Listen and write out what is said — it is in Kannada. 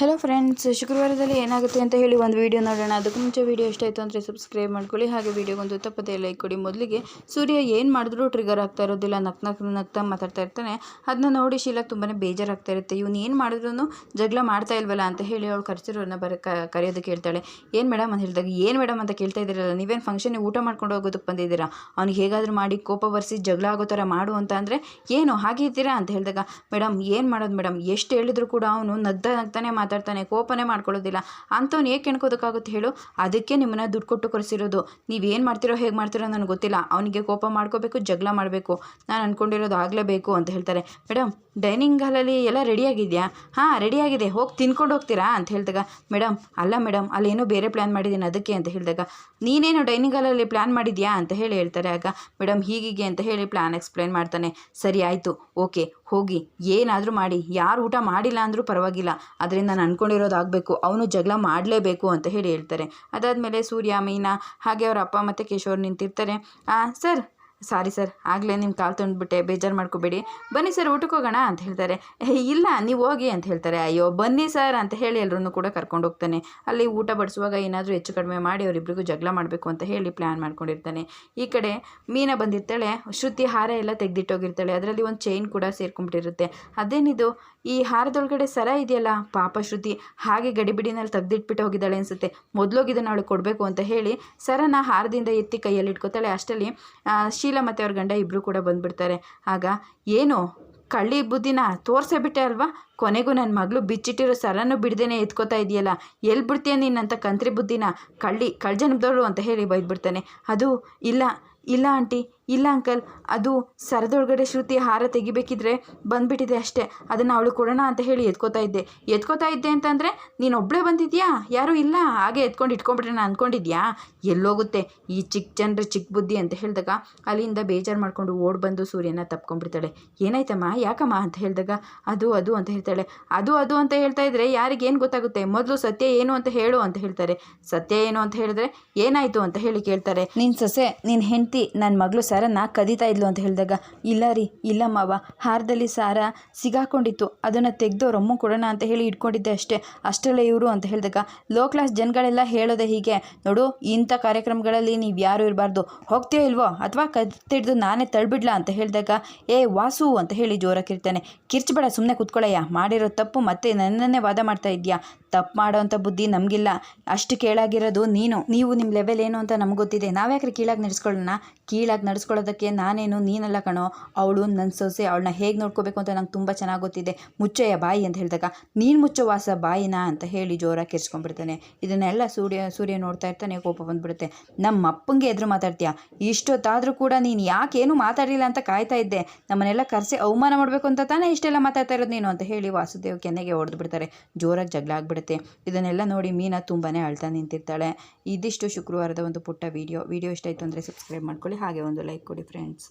ಹಲೋ ಫ್ರೆಂಡ್ಸ್ ಶುಕ್ರವಾರದಲ್ಲಿ ಏನಾಗುತ್ತೆ ಅಂತ ಹೇಳಿ ಒಂದು ವೀಡಿಯೋ ನೋಡೋಣ. ಅದಕ್ಕೂ ಮುಂಚೆ ವಿಡಿಯೋ ಇಷ್ಟ ಆಯಿತು ಅಂದರೆ ಸಬ್ಸ್ಕ್ರೈಬ್ ಮಾಡ್ಕೊಳ್ಳಿ. ಹಾಗೆ ವಿಡಿಯೋಗೊಂದು ತಪ್ಪದೇ ಲೈಕ್ ಕೊಡಿ. ಮೊದಲಿಗೆ ಸೂರ್ಯ ಏನು ಮಾಡಿದ್ರೂ ಟ್ರಿಗರ್ ಆಗ್ತಾ ಇರೋದಿಲ್ಲ. ನಕ್ ನಕ್ ನಗ್ತಾ ಮಾತಾಡ್ತಾ ಇರ್ತಾನೆ. ಅದನ್ನ ನೋಡಿ ಶೀಲಕ್ ತುಂಬಾ ಬೇಜಾರಾಗ್ತಾ ಇರುತ್ತೆ. ಇವ್ನು ಏನು ಮಾಡಿದ್ರು ಜಗಳ ಮಾಡ್ತಾ ಇಲ್ವಲ್ಲ? ಅಂತ ಹೇಳಿ ಅವಳು ಕರ್ಸಿರೋರನ್ನ ಬರ ಕರೆಯೋದಕ್ಕೆ ಹೇಳ್ತಾಳೆ. ಏನು ಮೇಡಮ್ ಅಂತ ಹೇಳಿದಾಗ, ಏನು ಮೇಡಮ್ ಅಂತ ಕೇಳ್ತಾ ಇದ್ದೀರಲ್ಲ, ನೀವೇನು ಫಂಕ್ಷನ್ಗೆ ಊಟ ಮಾಡ್ಕೊಂಡು ಹೋಗೋದಕ್ಕೆ ಬಂದಿದ್ದೀರಾ? ಅವ್ನಿಗೆ ಹೇಗಾದರೂ ಮಾಡಿ ಕೋಪ ಬರೆಸಿ ಜಗಳ ಆಗೋ ಥರ ಮಾಡು ಅಂತ ಅಂದರೆ, ಏನು ಹಾಗೆ ಇದ್ದೀರಾ? ಅಂತ ಹೇಳಿದಾಗ ಮೇಡಮ್ ಏನು ಮಾಡೋದು ಮೇಡಮ್ ಎಷ್ಟು ಹೇಳಿದ್ರು ಕೂಡ ಅವನು ನಗ್ತಾ ನಗ್ತಾನೆ ಮಾತಾಡ್ತಾನೆ, ಕೋಪನೇ ಮಾಡ್ಕೊಳ್ಳೋದಿಲ್ಲ. ಅಂಥವ್ನು ಏಕೆ ಕೆಣ್ಕೋದಕ್ಕಾಗುತ್ತೆ ಹೇಳು? ಅದಕ್ಕೆ ನಿಮ್ಮನ್ನ ದುಡ್ಡು ಕೊಟ್ಟು ಕರೆಸಿರೋದು. ನೀವೇನು ಮಾಡ್ತಿರೋ ಹೇಗೆ ಮಾಡ್ತಿರೋ ನನಗೆ ಗೊತ್ತಿಲ್ಲ. ಅವನಿಗೆ ಕೋಪ ಮಾಡ್ಕೋಬೇಕು, ಜಗಳ ಮಾಡಬೇಕು. ನಾನು ಅಂದ್ಕೊಂಡಿರೋದು ಆಗಲೇಬೇಕು ಅಂತ ಹೇಳ್ತಾರೆ. ಮೇಡಮ್ ಡೈನಿಂಗ್ ಹಾಲಲ್ಲಿ ಎಲ್ಲ ರೆಡಿಯಾಗಿದೆಯಾ ಹಾಂ ರೆಡಿಯಾಗಿದೆ ಹೋಗಿ ತಿನ್ಕೊಂಡು ಹೋಗ್ತೀರಾ? ಅಂತ ಹೇಳಿದಾಗ ಮೇಡಮ್ ಅಲ್ಲ ಮೇಡಮ್ ಅಲ್ಲೇನೋ ಬೇರೆ ಪ್ಲ್ಯಾನ್ ಮಾಡಿದ್ದೀನಿ ಅದಕ್ಕೆ, ಅಂತ ಹೇಳಿದಾಗ, ನೀನೇನು ಡೈನಿಂಗ್ ಹಾಲಲ್ಲಿ ಪ್ಲ್ಯಾನ್ ಮಾಡಿದ್ಯಾ? ಅಂತ ಹೇಳಿ ಹೇಳ್ತಾರೆ. ಆಗ ಮೇಡಮ್ ಹೀಗೀಗೆ, ಅಂತ ಹೇಳಿ ಪ್ಲ್ಯಾನ್ ಎಕ್ಸ್ಪ್ಲೈನ್ ಮಾಡ್ತಾನೆ. ಸರಿ, ಆಯಿತು. ಓಕೆ, ಹೋಗಿ. ಏನಾದರೂ ಮಾಡಿ. ಯಾರು ಊಟ ಮಾಡಿಲ್ಲ ಅಂದರೂ ಪರವಾಗಿಲ್ಲ. ಅದರಿಂದ ನಾನು ಅಂದ್ಕೊಂಡಿರೋದು ಆಗಬೇಕು. ಅವನು ಜಗಳ ಮಾಡಲೇಬೇಕು, ಅಂತ ಹೇಳಿ ಹೇಳ್ತಾರೆ. ಅದಾದಮೇಲೆ ಸೂರ್ಯ, ಮೀನಾ, ಹಾಗೆ ಅವರ ಅಪ್ಪ ಮತ್ತು ಕಿಶೋರ್ ನಿಂತಿರ್ತಾರೆ. ಸರ್ ಸಾರಿ ಸರ್ ಆಗಲೇ ನಿಮ್ಮ ಕಾಲು ತೊಂದ್ಬಿಟ್ಟೆ ಬೇಜಾರು ಮಾಡ್ಕೋಬೇಡಿ. ಬನ್ನಿ ಸರ್ ಊಟಕ್ಕೆ ಹೋಗೋಣ ಅಂತ ಹೇಳ್ತಾರೆ. "ಏ, ಇಲ್ಲ ನೀವು ಹೋಗಿ ಅಂತ ಹೇಳ್ತಾರೆ. ಅಯ್ಯೋ ಬನ್ನಿ ಸರ್ ಅಂತ ಹೇಳಿ ಎಲ್ಲರನ್ನೂ ಕೂಡ ಕರ್ಕೊಂಡು ಹೋಗ್ತಾನೆ. ಅಲ್ಲಿ ಊಟ ಬಡಿಸುವಾಗ ಏನಾದರೂ ಹೆಚ್ಚು ಕಡಿಮೆ ಮಾಡಿ ಅವರಿಬ್ಬರಿಗೂ ಜಗಳ ಮಾಡಬೇಕು ಅಂತ ಹೇಳಿ ಪ್ಲ್ಯಾನ್ ಮಾಡ್ಕೊಂಡಿರ್ತಾನೆ. ಈ ಕಡೆ ಮೀನ ಬಂದಿರ್ತಾಳೆ. ಶ್ರುತಿ ಹಾರ ಎಲ್ಲ ತೆಗೆದಿಟ್ಟೋಗಿರ್ತಾಳೆ. ಅದರಲ್ಲಿ ಒಂದು ಚೈನ್ ಕೂಡ ಸೇರ್ಕೊಂಡ್ಬಿಟ್ಟಿರುತ್ತೆ. ಅದೇನಿದು? ಈ ಹಾರದೊಳಗಡೆ ಸರ ಇದೆಯಲ್ಲ? ಪಾಪ ಶ್ರುತಿ ಹಾಗೆ ಗಡಿಬಿಡಿನಲ್ಲಿ ತೆಗ್ದಿಟ್ಬಿಟ್ಟು ಹೋಗಿದ್ದಾಳೆ ಅನಿಸುತ್ತೆ. ಮೊದಲೋಗಿದ್ದನ್ನು ಅವಳು ಕೊಡಬೇಕು ಅಂತ ಹೇಳಿ ಸರನ ಹಾರದಿಂದ ಎತ್ತಿ ಕೈಯಲ್ಲಿ ಇಟ್ಕೋತಾಳೆ ಅಷ್ಟರಲ್ಲಿ ಶೀಲಾ ಮತ್ತು ಅವ್ರ ಗಂಡ ಇಬ್ಬರು ಕೂಡ ಬಂದುಬಿಡ್ತಾರೆ. ಆಗ, ಏನು, ಕಳ್ಳಿ ಬುದ್ಧಿನ ತೋರಿಸೇ ಬಿಟ್ಟೆ ಅಲ್ವಾ? ಕೊನೆಗೂ ನನ್ನ ಮಗಳು ಬಿಚ್ಚಿಟ್ಟಿರೋ ಸರನ್ನು ಬಿಡ್ದೇನೆ ಎತ್ಕೋತಾ ಇದೆಯಲ್ಲ? ಎಲ್ಲಿ ಬಿಡ್ತೀಯ ನಿನ್ನಂಥ ಕಂತ್ರಿ ಬುದ್ಧಿನ ಕಳ್ಳಿ ಕಳ್ಜನದವರು ಅಂತ ಹೇಳಿ ಬೈದ್ಬಿಡ್ತಾನೆ. ಅದು, ಇಲ್ಲ ಇಲ್ಲ ಆಂಟಿ ಇಲ್ಲ ಅಂಕಲ್, ಅದು ಸರದೊಳಗಡೆ ಶ್ರುತಿ ಹಾರ ತೆಗಿಬೇಕಿದ್ರೆ ಬಂದ್ಬಿಟ್ಟಿದೆ ಅಷ್ಟೇ. ಅದನ್ನು ಅವಳು ಕೊಡೋಣ ಅಂತ ಹೇಳಿ ಎತ್ಕೋತಾ ಇದ್ದೆ. ಎತ್ಕೋತಾ ಇದ್ದೆ ಅಂತಂದರೆ, ನೀನು ಒಬ್ಬಳೇ ಬಂದಿದ್ಯಾ? ಯಾರೂ ಇಲ್ಲ? ಹಾಗೆ ಎತ್ಕೊಂಡು ಇಟ್ಕೊಂಡ್ಬಿಟ್ರೆ ಅಂದ್ಕೊಂಡಿದ್ಯಾ ಎಲ್ಲೋಗುತ್ತೆ. ಈ ಚಿಕ್ಕ ಜನರ ಚಿಕ್ಕ ಬುದ್ಧಿ ಅಂತ ಹೇಳಿದಾಗ ಅಲ್ಲಿಂದ ಬೇಜಾರು ಮಾಡಿಕೊಂಡು ಓಡ್ ಬಂದು ಸೂರ್ಯನ ತಪ್ಕೊಂಡ್ಬಿಡ್ತಾಳೆ. ಏನಾಯ್ತಮ್ಮ? ಯಾಕಮ್ಮ ಅಂತ ಹೇಳಿದಾಗ, ಅದು ಅದು ಅಂತ ಹೇಳ್ತಾಳೆ. ಅದು ಅದು ಅಂತ ಹೇಳ್ತಾ ಇದ್ರೆ ಯಾರಿಗೇನು ಗೊತ್ತಾಗುತ್ತೆ? ಮೊದಲು ಸತ್ಯ ಏನು ಅಂತ ಹೇಳು ಅಂತ ಹೇಳ್ತಾರೆ. ಸತ್ಯ ಏನು ಅಂತ ಹೇಳಿದ್ರೆ ಏನಾಯಿತು ಅಂತ ಹೇಳಿ ಕೇಳ್ತಾರೆ. ನಿನ್ನ ಸೊಸೆ ನಿನ್ನ ಹೆಂಡತಿ ನನ್ನ ಮಗಳು ಸಾರನ್ನ ಕದೀತಾ ಇದ್ಲು ಅಂತ ಹೇಳಿದಾಗ, ಇಲ್ಲ ರೀ, ಇಲ್ಲ ಮಾವ, ಹಾರದಲ್ಲಿ ಸಾರ ಸಿಗಾಕೊಂಡಿತ್ತು, ಅದನ್ನು ತೆಗೆದು ರೊಮ್ಮು ಕೊಡೋಣ ಅಂತ ಹೇಳಿ ಇಟ್ಕೊಂಡಿದ್ದೆ ಅಷ್ಟೇ, ಅಷ್ಟರಲ್ಲೇ ಇವರು ಅಂತ ಹೇಳಿದಾಗ, ಲೋ ಕ್ಲಾಸ್ ಜನಗಳೆಲ್ಲ ಹೇಳೋದೆ ಹೀಗೆ, ನೋಡು, ಇಂಥ ಕಾರ್ಯಕ್ರಮಗಳಲ್ಲಿ ನೀವು ಯಾರು ಇರಬಾರ್ದು, ಹೋಗ್ತೀಯೋ ಇಲ್ವೋ, ಅಥವಾ ಕತ್ತಿಡ್ದು ನಾನೇ ತಳ್ಬಿಡ್ಲಾ ಅಂತ ಹೇಳಿದಾಗ, ಏ ವಾಸು ಅಂತ ಹೇಳಿ ಜೋರಾಗಿರ್ತಾನೆ, ಕಿರ್ಚಬೇಡ ಸುಮ್ಮನೆ ಕುತ್ಕೊಳ್ಳಯ್ಯ ಮಾಡಿರೋ ತಪ್ಪು ಮತ್ತೆ ನನ್ನನ್ನೇ ವಾದ ಮಾಡ್ತಾ ಇದೆಯಾ ತಪ್ಪು ಮಾಡೋವಂಥ ಬುದ್ಧಿ ನಮಗಿಲ್ಲ, ಅಷ್ಟು ಕೇಳಾಗಿರೋದು ನೀನು, ನೀವು ನಿಮ್ಮ ಲೆವೆಲ್ ಏನು ಅಂತ ನಮ್ಗೆ ಗೊತ್ತಿದೆ, ನಾವ್ಯಾಕ್ರೆ ಕೀಳಾಗಿ ನಡೆಸ್ಕೊಳ್ಳೋಣ, ಕೀಳಾಗಿ ನಡೆಸ್ಕೊಳ್ಳೋದಕ್ಕೆ ನಾನೇನು ನೀನಲ್ಲ ಕಣೋ. ಅವಳು ನನ್ನ ಸೊಸೆ, ಅವಳನ್ನ ಹೇಗೆ ನೋಡ್ಕೋಬೇಕು ಅಂತ ನಂಗೆ ತುಂಬ ಚೆನ್ನಾಗಿ ಗೊತ್ತಿದೆ. ಮುಚ್ಚಯ್ಯ ಬಾಯಿ ಅಂತ ಹೇಳಿದಾಗ, ನೀನು ಮುಚ್ಚೋ ವಾಸ ಬಾಯಿನ? ಅಂತ ಹೇಳಿ ಜೋರಾಗಿ ಕೆರ್ಸ್ಕೊಂಡ್ಬಿಡ್ತಾನೆ ಇದನ್ನೆಲ್ಲ ಸೂರ್ಯ ಸೂರ್ಯ ನೋಡ್ತಾ ಇರ್ತಾನೆ, ಕೋಪ ಬಂದ್ಬಿಡುತ್ತೆ. ನಮ್ಮ ಅಪ್ಪಂಗೆ ಎದುರು ಮಾತಾಡ್ತೀಯ? ಇಷ್ಟೊತ್ತಾದರೂ ಕೂಡ ನೀನು ಯಾಕೇನು ಮಾತಾಡಲಿಲ್ಲ ಅಂತ ಕಾಯ್ತಾ ಇದ್ದೆ. ನಮ್ಮನ್ನೆಲ್ಲ ಕರೆಸಿ ಅವಮಾನ ಮಾಡಬೇಕು ಅಂತ ತಾನೇ ಇಷ್ಟೆಲ್ಲ ಮಾತಾಡ್ತಾ ಇರೋದು ನೀನು? ಅಂತ ಹೇಳಿ ವಾಸುದೇವ್ ಕೆನ್ನೆಗೆ ಹೊಡೆದು ಬಿಡ್ತಾರೆ ಜೋರಾಗಿ ಜಗಳ ಆಗಿಬಿಡುತ್ತೆ. ಇದನ್ನೆಲ್ಲ ನೋಡಿ ಮೀನಾ ತುಂಬಾ ಅಳ್ತಾ ನಿಂತಿರ್ತಾಳೆ. ಇದಿಷ್ಟು ಶುಕ್ರವಾರದ ಒಂದು ಪುಟ್ಟ ವೀಡಿಯೋ. ವೀಡಿಯೋ ಇಷ್ಟ ಆಯಿತು ಅಂದರೆ ಸಬ್ಸ್ಕ್ರೈಬ್ ಮಾಡ್ಕೊಳ್ಳಿ. ಹಾಗೆ ಒಂದು ಲೈಕ್ ಕೊಡಿ ಫ್ರೆಂಡ್ಸ್